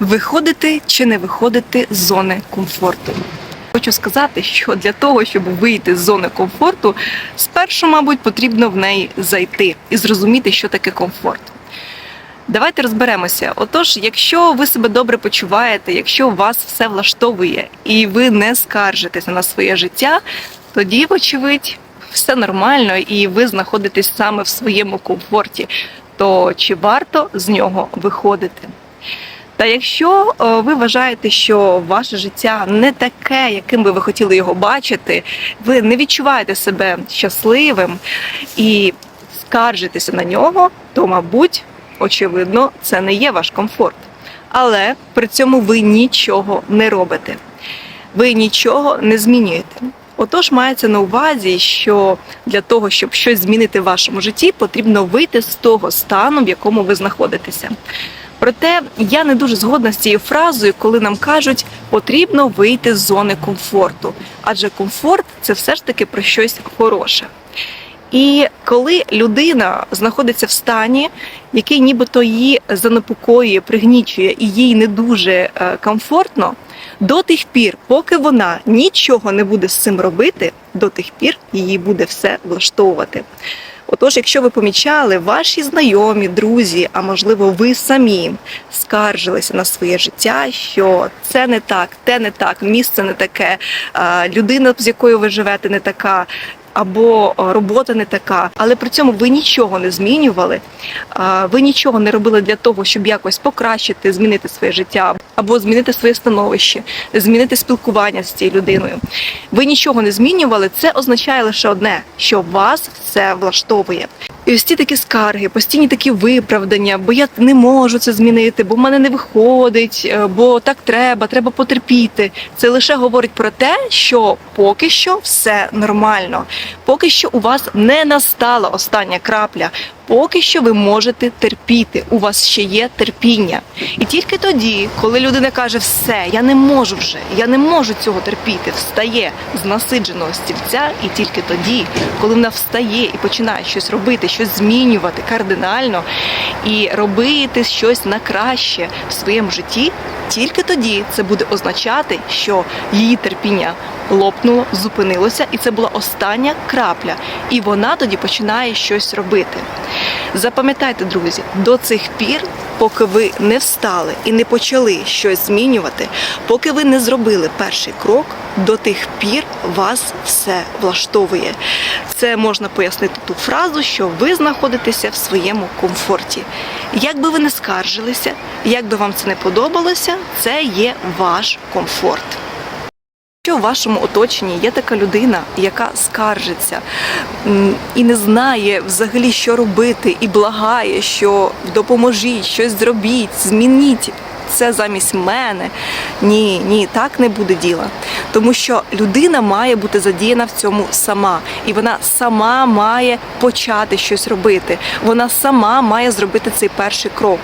Виходити чи не виходити з зони комфорту? Хочу сказати, що для того, щоб вийти з зони комфорту, спершу, мабуть, потрібно в неї зайти і зрозуміти, що таке комфорт. Давайте розберемося. Отож, якщо ви себе добре почуваєте, якщо вас все влаштовує і ви не скаржитеся на своє життя, тоді, вочевидь, все нормально і ви знаходитесь саме в своєму комфорті. То чи варто з нього виходити? Та якщо е, ви вважаєте, що ваше життя не таке, яким би ви хотіли його бачити, ви не відчуваєте себе щасливим і скаржитеся на нього, то, мабуть, очевидно, це не є ваш комфорт. Але при цьому ви нічого не робите, ви нічого не змінюєте. Отож, мається на увазі, що для того, щоб щось змінити в вашому житті, потрібно вийти з того стану, в якому ви знаходитеся. Проте я не дуже згодна з цією фразою, коли нам кажуть, потрібно вийти з зони комфорту, адже комфорт це все ж таки про щось хороше. І коли людина знаходиться в стані, який нібито її занепокоює, пригнічує і їй не дуже е, комфортно, до тих пір, поки вона нічого не буде з цим робити, до тих пір її буде все влаштовувати. Отож, якщо ви помічали, ваші знайомі, друзі, а можливо, ви самі скаржилися на своє життя, що це не так, те не так, місце не таке, людина, з якою ви живете, не така. Або робота не така, але при цьому ви нічого не змінювали, ви нічого не робили для того, щоб якось покращити, змінити своє життя, або змінити своє становище, змінити спілкування з цією людиною. Ви нічого не змінювали. Це означає лише одне, що вас все влаштовує. І ось ці такі скарги, постійні такі виправдання, бо я не можу це змінити, бо в мене не виходить, е, бо так треба, треба потерпіти. Це лише говорить про те, що поки що все нормально, поки що у вас не настала остання крапля. Поки що ви можете терпіти, у вас ще є терпіння. І тільки тоді, коли людина каже, все, я не можу вже, я не можу цього терпіти, встає з насидженого стільця, і тільки тоді, коли вона встає і починає щось робити, щось змінювати кардинально і робити щось на краще в своєму житті, тільки тоді це буде означати, що її терпіння лопнуло, зупинилося, і це була остання крапля. І вона тоді починає щось робити. Запам'ятайте, друзі, до цих пір, поки ви не встали і не почали щось змінювати, поки ви не зробили перший крок, до тих пір вас все влаштовує. Це можна пояснити ту фразу, що ви знаходитеся в своєму комфорті. Як би ви не скаржилися, як би вам це не подобалося, це є ваш комфорт. Якщо в вашому оточенні є така людина, яка скаржиться і не знає взагалі, що робити, і благає, що допоможіть, щось зробіть, змініть це замість мене. Ні, ні, так не буде діла. Тому що людина має бути задіяна в цьому сама, і вона сама має почати щось робити. Вона сама має зробити цей перший крок.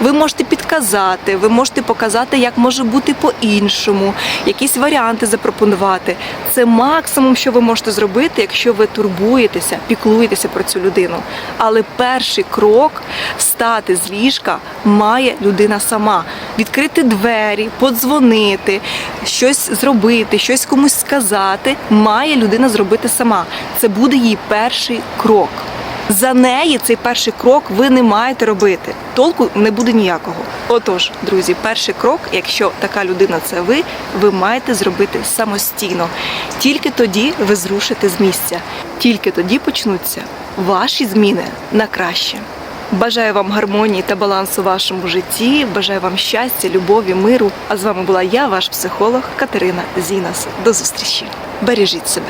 Ви можете підказати, ви можете показати, як може бути по-іншому, якісь варіанти запропонувати. Це максимум, що ви можете зробити, якщо ви турбуєтеся, піклуєтеся про цю людину. Але перший крок встати з ліжка має людина сама. Відкрити двері, подзвонити, щось зробити, щось комусь сказати, має людина зробити сама. Це буде її перший крок. За неї цей перший крок ви не маєте робити. Толку не буде ніякого. Отож, друзі, перший крок, якщо така людина це ви, ви маєте зробити самостійно. Тільки тоді ви зрушите з місця. Тільки тоді почнуться ваші зміни на краще. Бажаю вам гармонії та балансу у вашому житті. Бажаю вам щастя, любові, миру. А з вами була я, ваш психолог Катерина Зінас. До зустрічі. Бережіть себе.